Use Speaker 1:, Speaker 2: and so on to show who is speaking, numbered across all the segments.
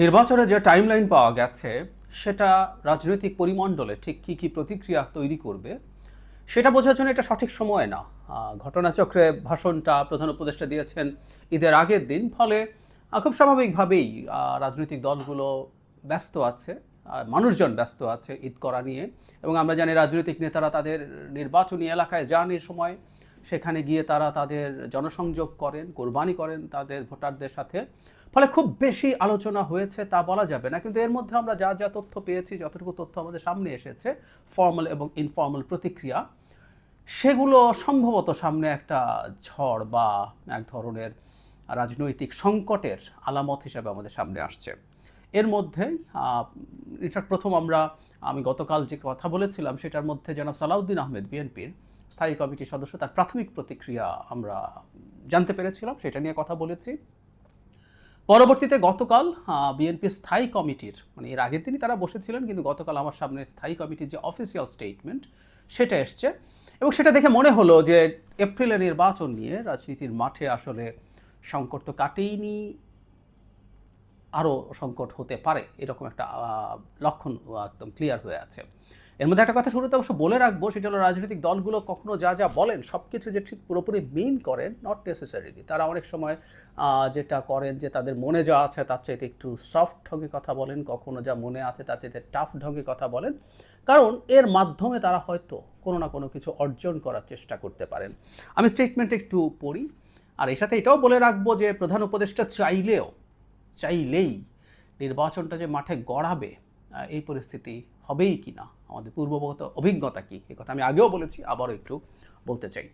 Speaker 1: নির্বাচনে যে টাইমলাইন পাওয়া গেছে, সেটা রাজনৈতিক পরিমণ্ডলে ঠিক কী কী প্রতিক্রিয়া তৈরি করবে, সেটা বোঝার জন্য এটা সঠিক সময় না। ঘটনাচক্রে ভাষণটা প্রধান উপদেষ্টা দিয়েছেন ঈদের আগের দিন, ফলে খুব স্বাভাবিকভাবেই রাজনৈতিক দলগুলো ব্যস্ত আছে মানুষজন ব্যস্ত আছে ঈদ করা নিয়ে, এবং আমরা জানি রাজনৈতিক নেতারা তাদের নির্বাচনী এলাকায় যান এ সময়, সেখানে গিয়ে তারা তাদের জনসংযোগ করেন, কোরবানি করেন তাদের ভোটারদের সাথে। ফলে খুব বেশি আলোচনা হয়েছে তা বলা যাবে না। কিন্তু এর মধ্যে আমরা যা যা তথ্য পেয়েছি, যতটুকু তথ্য আমাদের সামনে এসেছে ফর্মাল এবং ইনফর্মাল প্রতিক্রিয়া, সেগুলো সম্ভবত সামনে একটা ঝড় বা এক ধরনের রাজনৈতিক সংকটের আলামত হিসাবে আমাদের সামনে আসছে। এর মধ্যে ইনফ্যাক্ট প্রথম আমরা, আমি গতকাল যে কথা বলেছিলাম, সেটার মধ্যে জনাব সালাউদ্দিন আহমেদ, বিএনপির স্থায়ী কমিটির সদস্য, তার প্রাথমিক প্রতিক্রিয়া আমরা জানতে পেরেছিলাম, সেটা নিয়ে কথা বলেছি। পরবর্তীতে গতকাল বিএনপি স্থায়ী কমিটির মানে এর আগের দিনই তারা বসেছিলেন, কিন্তু গতকাল আমার সামনে স্থায়ী কমিটির যে অফিসিয়াল স্টেটমেন্ট সেটা এসছে। এবং সেটা দেখে মনে হলো যে এপ্রিলে নির্বাচন নিয়ে রাজনীতির মাঠে আসলে সংকট তো কাটেইনি, আরও সংকট হতে পারে, এরকম একটা লক্ষণ একদম ক্লিয়ার হয়ে আছে। এর মধ্যে একটা কথা শুরুতে অবশ্য বলে রাখব, সেটা হলো রাজনৈতিক দলগুলো কখনো যা যা বলেন সব কিছু যে ঠিক পুরোপুরি মিন করেন নট নেসেসারিলি তারা অনেক সময় যেটা করেন যে তাদের মনে যা আছে তার চাইতে একটু সফট ঢঙ্গে কথা বলেন, কখনো যা মনে আছে তার চাইতে টাফ ঢঙ্গে কথা বলেন। কারণ এর মাধ্যমে তারা হয়তো কোনো না কোনো কিছু অর্জন করার চেষ্টা করতে পারেন। আমি স্টেটমেন্ট একটু পড়ি, আর এর সাথে এটাও বলে রাখব যে প্রধান উপদেষ্টা চাইলেও, চাইলেই নির্বাচনটা যে মাঠে গড়াবে এই পরিস্থিতি হবেই কি না? আমাদের পূর্ববগত অভিজ্ঞতা কি? এ কথা আমি আগেও বলেছি, আবারও একটু বলতে চাই।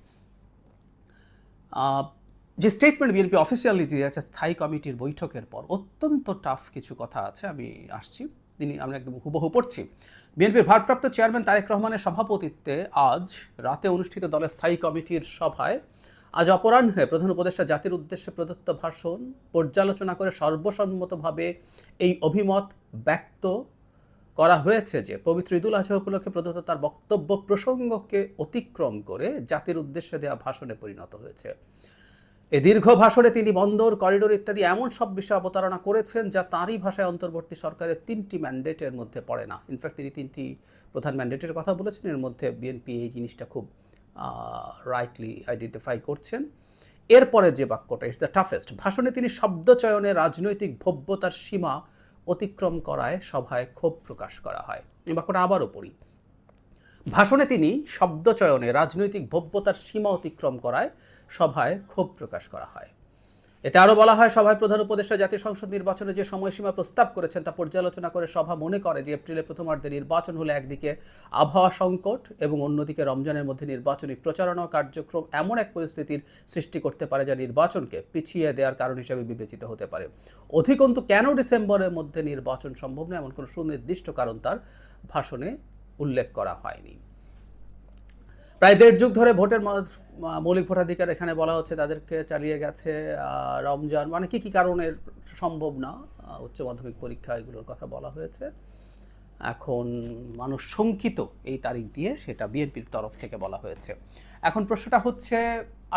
Speaker 1: যে স্টেটমেন্ট বিএনপি অফিসিয়ালি দিয়ে আছে স্থায়ী কমিটির বৈঠকের পর, অত্যন্ত টাফ কিছু কথা আছে, আমি আসছি। তিনি, আমরা একদম হুবহু পড়ছি। বিএনপির ভারপ্রাপ্ত চেয়ারম্যান তারেক রহমানের সভাপতিত্বে আজ রাতে অনুষ্ঠিত দলের স্থায়ী কমিটির সভায় আজ অপরাহ্নে প্রধান উপদেষ্টা জাতির উদ্দেশ্যে প্রদত্ত ভাষণ, পর্যালোচনা করে সর্বসম্মতভাবে এই অভিমত ব্যক্ত করা হয়েছে যে পবিত্র ঈদুল আজহা উপলক্ষে প্রদত্ত তার বক্তব্য প্রসঙ্গকে অতিক্রম করে জাতির উদ্দেশ্যে দেওয়া ভাষণে পরিণত হয়েছে। এ দীর্ঘ ভাষণে তিনি বন্দর, করিডোর ইত্যাদি এমন সব বিষয় অবতারণা করেছেন যা তাঁরই ভাষায় অন্তর্বর্তী সরকারের তিনটি ম্যান্ডেটের মধ্যে পড়ে না। ইনফ্যাক্ট তিনি তিনটি প্রধান ম্যান্ডেটের কথা বলেছেন। এর মধ্যে বিএনপি এই জিনিসটা খুব রাইটলি আইডেন্টিফাই করছেন। এরপরে যে বাক্যটা ইটস দ্য টাফেস্ট ভাষণে তিনি শব্দচয়নে রাজনৈতিক ভব্যতার সীমা অতিক্রম করায় সভায় ক্ষোভ প্রকাশ করা হয়। এই বাক্যটা আবারও পড়ি। ভাষণে তিনি শব্দচয়নে রাজনৈতিক ভব্যতার সীমা অতিক্রম করায় সভায় ক্ষোভ প্রকাশ করা হয়। এতে আরও বলা হয়, সভায় প্রধান উপদেষ্টা জাতীয় সংসদ নির্বাচনে যে সময়সীমা প্রস্তাব করেছেন তা পর্যালোচনা করে সভা মনে করে যে এপ্রিলে প্রথমার্ধে নির্বাচন হলে একদিকে আবহাওয়া সংকট এবং অন্যদিকে রমজানের মধ্যে নির্বাচনী প্রচারণা কার্যক্রম এমন এক পরিস্থিতির সৃষ্টি করতে পারে যা নির্বাচনকে পিছিয়ে দেওয়ার কারণ হিসেবে বিবেচিত হতে পারে। অধিকন্তু কেন ডিসেম্বরের মধ্যে নির্বাচন সম্ভব নয় এমন কোনো সুনির্দিষ্ট কারণ তার ভাষণে উল্লেখ করা হয়নি। প্রায় দেড় যুগ ধরে ভোটের মৌলিক ভোটাধিকার এখানে বলা হচ্ছে তাদেরকে চালিয়ে গেছে রমজান মানে কি কি কারণে সম্ভব না উচ্চ মাধ্যমিক পরীক্ষা এগুলোর কথা বলা হয়েছে। এখন মানুষ শঙ্কিত এই তারিখ দিয়ে, সেটা বিএনপির তরফ থেকে বলা হয়েছে। এখন প্রশ্নটা হচ্ছে,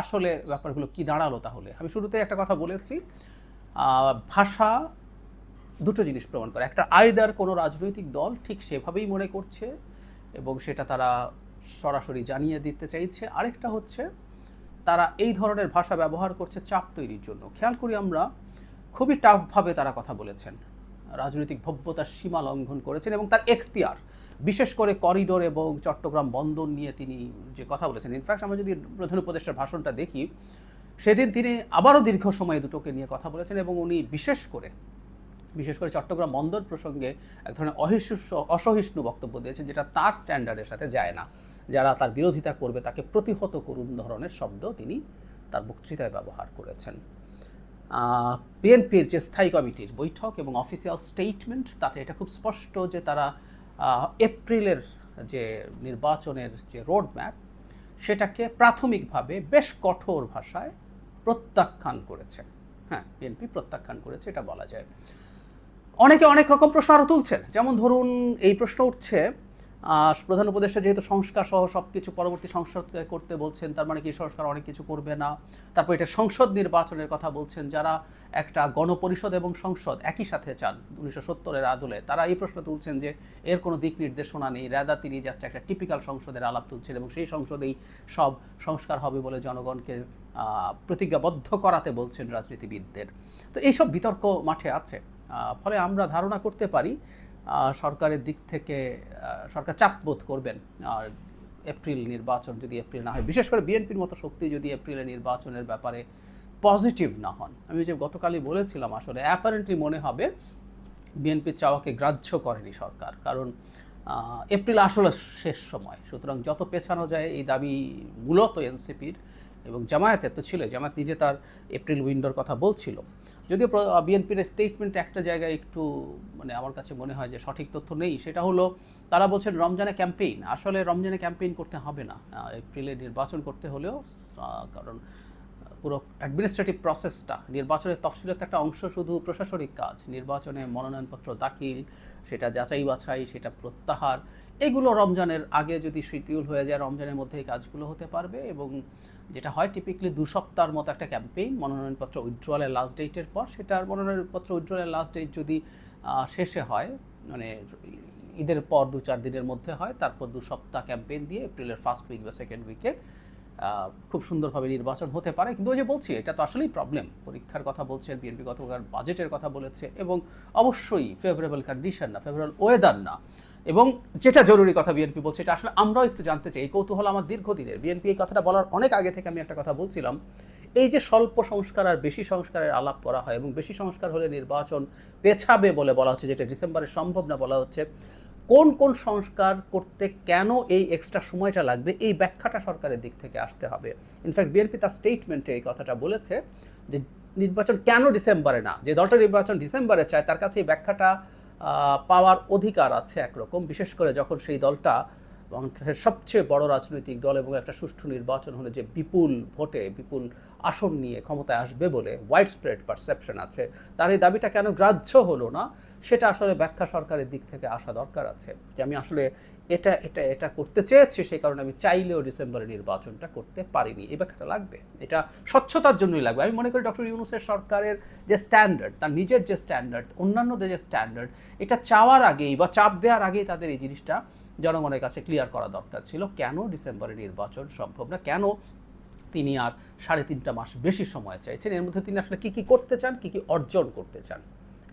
Speaker 1: আসলে ব্যাপারগুলো কি দাঁড়াল তাহলে? আমি শুরুতে একটা কথা বলেছি ভাষা দুটো জিনিস প্রমাণ করে। একটা, আয়দার কোনো রাজনৈতিক দল ঠিক সেভাবেই মনে করছে এবং সেটা তারা সরাসরি জানিয়ে দিতে চাইছে। আরেকটা হচ্ছে, তারা এই ধরনের ভাষা ব্যবহার করছে চাপ তৈরির জন্য। খেয়াল করি আমরা, খুবই টাফভাবে তারা কথা বলেছেন। রাজনৈতিক ভব্যতার সীমা লঙ্ঘন করেছেন এবং তার এখতিয়ার, বিশেষ করে করিডোর এবং চট্টগ্রাম বন্দর নিয়ে তিনি যে কথা বলেছেন। ইনফ্যাক্ট আমরা যদি প্রধান উপদেষ্টার ভাষণটা দেখি, সেদিন তিনি আবারও দীর্ঘ সময় দুটোকে নিয়ে কথা বলেছেন এবং উনি বিশেষ করে বিশেষ করে চট্টগ্রাম বন্দর প্রসঙ্গে এক ধরনের অহিষ্ণু, অসহিষ্ণু বক্তব্য দিয়েছেন যেটা তার স্ট্যান্ডার্ডের সাথে যায় না। যারা তার বিরোধিতা করবে তাকে প্রতিহত করুন ধরনের শব্দ তিনি তার বক্তৃতায় ব্যবহার করেছেন। বিএনপির যে স্থায়ী কমিটির বৈঠক এবং অফিসিয়াল স্টেটমেন্ট তাতে এটা খুব স্পষ্ট যে তারা এপ্রিলের যে নির্বাচনের যে রোড ম্যাপ সেটাকে প্রাথমিকভাবে বেশ কঠোর ভাষায় প্রত্যাখ্যান করেছে। হ্যাঁ বিএনপি প্রত্যাখ্যান করেছে, এটা বলা যায়। অনেকে অনেক রকম প্রশ্ন আরও তুলছেন। যেমন ধরুন, এই প্রশ্ন উঠছে প্রধান উপদেষ্টা যেহেতু সংস্কার সহ সব কিছু পরবর্তী সংসদ করতে বলছেন, তার মানে কি সংস্কার অনেক কিছু করবে না? তারপর এটা সংসদ নির্বাচনের কথা বলছেন, যারা একটা গণপরিষদ এবং সংসদ একই সাথে চান উনিশশো সত্তরের আদলে, তারা এই প্রশ্ন তুলছেন যে এর কোনো দিক নির্দেশনা নেই। রাদা তিনি জাস্ট একটা টিপিক্যাল সংসদের আলাপ তুলছেন এবং সেই সংসদেই সব সংস্কার হবে বলে জনগণকে প্রতিজ্ঞাবদ্ধ করাতে বলছেন রাজনীতিবিদদের। তো এইসব বিতর্ক মাঠে আছে। ফলে আমরা ধারণা করতে পারি সরকারের দিক থেকে সরকার চাপ বোধ করবেন, আর এপ্রিল নির্বাচন যদি এপ্রিল না হয়, বিশেষ করে বিএনপির মতো শক্তি যদি এপ্রিলে নির্বাচনের ব্যাপারে পজিটিভ না হন। আমি যে গতকালই বলেছিলাম আসলে অ্যাপারেন্টলি মনে হবে বিএনপির চাওয়াকে গ্রাহ্য করেনি সরকার, কারণ এপ্রিল আসলে শেষ সময়। সুতরাং যত পেছানো যায়, এই দাবি মূলত এনসিপির। এবং জামায়াতের তো ছিল, জামায়াত নিজে তার এপ্রিল উইন্ডোর কথা বলছিল। যদিও বিএনপির স্টেটমেন্ট একটা জায়গায় একটু মানে আমার কাছে মনে হয় যে সঠিক তথ্য নেই, সেটা হলো তারা বলছেন রমজানে ক্যাম্পেইন আসলে রমজানে ক্যাম্পেইন করতে হবে না। এপ্রিলে নির্বাচন করতে হলেও কারণ পুরো অ্যাডমিনিস্ট্রেটিভ প্রসেসটা নির্বাচনের তফসিলের একটা অংশ শুধু প্রশাসনিক কাজ, নির্বাচনে মনোনয়নপত্র দাখিল, সেটা যাচাই বাছাই, সেটা প্রত্যাহার, এগুলো রমজানের আগে যদি শিডিউল হয়ে যায়, রমজানের মধ্যে এই কাজগুলো হতে পারবে এবং যেটা হয় টিপিক্যালি দু সপ্তাহের মতো একটা ক্যাম্পেইন মনোনয়নপত্র উইথড্রয়ালের লাস্ট ডেটের পর, সেটার মনোনয়নপত্র উইথড্রয়ালের লাস্ট ডেট যদি শেষে হয় মানে ঈদের পর দু চার দিনের মধ্যে হয়, তারপর দু সপ্তাহ ক্যাম্পেইন দিয়ে এপ্রিলের ফার্স্ট উইক বা সেকেন্ড উইকে খুব সুন্দরভাবে নির্বাচন হতে পারে। কিন্তু ওই যে বলছি, এটা তো আসলেই প্রবলেম পরীক্ষার কথা বলছে বিএনপি গতকাল বাজেটের কথা বলেছে এবং অবশ্যই ফেভারেবল কন্ডিশন না ফেভারেবল ওয়েদার না। এবং যেটা জরুরি কথা বিএনপি বলছে, এটা আসলে আমরাও একটু জানতে চাই। এই কৌতূহল আমার দীর্ঘদিনের। বিএনপি এই কথাটা বলার অনেক আগে থেকে আমি একটা কথা বলছিলাম। এই যে স্বল্প সংস্কার আর বেশি সংস্কারের আলাপ করা হয় এবং বেশি সংস্কার হলে নির্বাচন পেছাবে বলে বলা হচ্ছে, যেটা ডিসেম্বরে সম্ভব না বলা হচ্ছে কোন কোন সংস্কার করতে কেন এই এক্সট্রা সময়টা লাগবে, এই ব্যাখ্যাটা সরকারের দিক থেকে আসতে হবে। ইনফ্যাক্ট বিএনপি তার স্টেটমেন্টে এই কথাটা বলেছে যে নির্বাচন কেন ডিসেম্বরে না? যে দলটা নির্বাচন ডিসেম্বরে চায়, তার কাছে এই ব্যাখ্যাটা পাওয়ার অধিকার আছে একরকম। বিশেষ করে যখন সেই দলটা বাংলাদেশের সবচেয়ে বড় রাজনৈতিক দল এবং একটা সুষ্ঠু নির্বাচন হলে যে বিপুল ভোটে, বিপুল আসন নিয়ে ক্ষমতায় আসবে বলে ওয়াইড স্প্রেড পারসেপশন আছে, তার এই দাবিটা কেন গ্রাহ্য হলো না? সেটা আসলে ব্যাখ্যা সরকারের দিক থেকে আসা দরকার আছে। যে আমি আসলে এটা এটা এটা করতে চেয়েছি, সেই কারণে আমি চাইলেও ডিসেম্বরে নির্বাচনটা করতে পারিনি। এই ব্যাখ্যাটা লাগবে। এটা স্বচ্ছতার জন্যই লাগবে। আমি মনে করি ডক্টর ইউনুসের সরকারের যে স্ট্যান্ডার্ড, তার নিজের যে স্ট্যান্ডার্ড অন্যান্যদের যে স্ট্যান্ডার্ড, এটা চাওয়ার আগেই বা চাপ দেওয়ার আগেই তাদের এই জিনিসটা জনগণের কাছে ক্লিয়ার করা দরকার ছিল। কেন ডিসেম্বরে নির্বাচন সম্ভব না? কেন তিনি আর সাড়ে তিনটা মাস বেশি সময় চাইছেন? এর মধ্যে তিনি আসলে কী কী করতে চান, কী কী অর্জন করতে চান?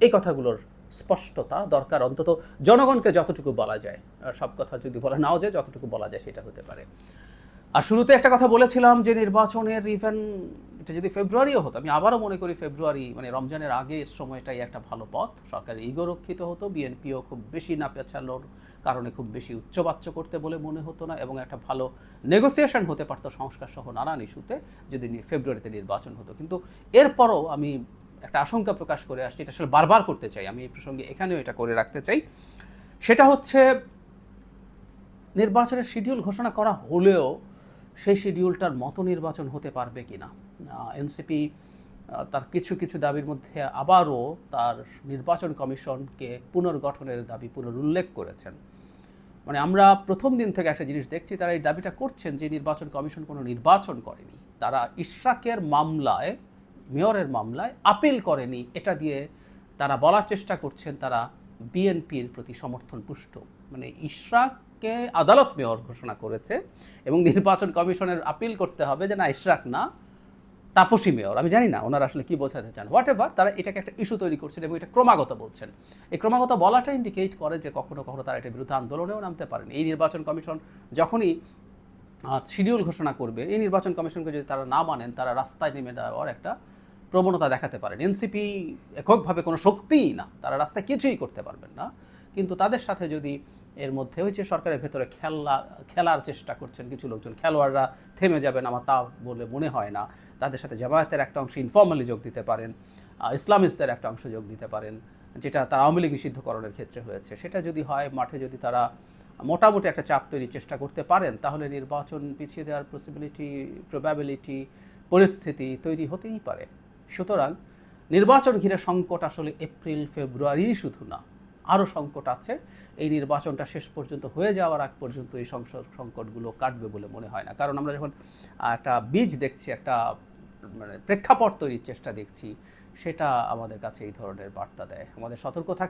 Speaker 1: এই কথাগুলোর স্পষ্টতা দরকার। অন্তত জনগণকে যতটুকু বলা যায়। সব কথা যদি বলা নাও যায়, যতটুকু বলা যায় সেটা হতে পারে। আর শুরুতে একটা কথা বলেছিলাম যে নির্বাচনের ইভেন এটা যদি ফেব্রুয়ারিও হতো, আমি আবারও মনে করি ফেব্রুয়ারি মানে রমজানের আগের সময়টাই একটা ভালো পথ। সরকারের ইগো রক্ষিত হতো, বিএনপিও খুব বেশি না পেছানোর কারণে খুব বেশি উচ্চবাচ্য করতে বলে মনে হতো না এবং একটা ভালো নেগোসিয়েশন হতে পারতো সংস্কার সহ নানান ইস্যুতে যদি ফেব্রুয়ারিতে নির্বাচন হতো। কিন্তু এরপরও আমি একটা আশঙ্কা প্রকাশ করে আসছি, এটা আসলে বারবার করতে চাই। আমি এই প্রসঙ্গে এখানেও এটা করে রাখতে চাই। সেটা হচ্ছে, নির্বাচনের শিডিউল ঘোষণা করা হলেও সেই শিডিউলটার মতো নির্বাচন হতে পারবে কি না এনসিপি তার কিছু কিছু দাবির মধ্যে আবারও তার নির্বাচন কমিশনকে পুনর্গঠনের দাবি পুনরুল্লেখ করেছেন। মানে আমরা প্রথম দিন থেকে একটা জিনিস দেখছি, তারা এই দাবিটা করছেন যে নির্বাচন কমিশন কোনো নির্বাচন করেনি। তারা ইশরাকের মামলায় মেয়রের মামলায় আপিল করেনি, এটা দিয়ে তারা বলার চেষ্টা করছেন তারা বিএনপির প্রতি সমর্থন পুষ্ট মানে ইশরাককে আদালত মেয়র ঘোষণা করেছে এবং নির্বাচন কমিশনের আপিল করতে হবে যে না, ইশরাক না, তাপসী মেয়র। আমি জানি না ওনারা আসলে কি বোঝাতে চান। হোয়াট এভার তারা এটাকে একটা ইস্যু তৈরি করছেন এবং এটা ক্রমাগত বলছেন। এই ক্রমাগত বলাটা ইন্ডিকেট করে যে কখনো কখনো তারা এটা বিরুদ্ধে আন্দোলনেও নামতে পারেন। এই নির্বাচন কমিশন যখনই শিডিউল ঘোষণা করবে, এই নির্বাচন কমিশনকে যদি তারা না মানেন, তারা রাস্তায় নেমে দেওয়ার একটা প্রবণতা দেখাতে পারেন। এনসিপি এককভাবে কোনো শক্তিই না। তারা রাস্তায় কিছুই করতে পারবেন না। কিন্তু তাদের সাথে যদি এর মধ্যে হয়েছে সরকারের ভেতরে খেলা, খেলার চেষ্টা করছেন কিছু লোকজন, খেলোয়াড়রা থেমে যাবেন আমার তা বলে মনে হয় না। তাদের সাথে জামায়াতের একটা অংশ ইনফর্মালি যোগ দিতে পারেন ইসলামিস্টদের একটা অংশ যোগ দিতে পারেন, যেটা তারা আওয়ামী লীগ নিষিদ্ধকরণের ক্ষেত্রে হয়েছে। সেটা যদি হয়, মাঠে যদি তারা মোটামুটি একটা চাপ তৈরির চেষ্টা করতে পারেন, তাহলে নির্বাচন পিছিয়ে দেওয়ার পসিবিলিটি প্রবাবিলিটি পরিস্থিতি তৈরি হতেই পারে। সুতরাং নির্বাচন ঘিরে সংকট আসলে এপ্রিল, ফেব্রুয়ারি শুধু না, আরও সংকট আছে। এই নির্বাচনটা শেষ পর্যন্ত হয়ে যাওয়ার আগ পর্যন্ত এই সংসদ সংকটগুলো কাটবে বলে মনে হয় না। কারণ আমরা যখন একটা বীজ দেখছি, একটা মানে প্রেক্ষাপট তৈরির চেষ্টা দেখছি, সেটা আমাদের কাছে এই ধরনের বার্তা দেয়। আমাদের সতর্ক থাক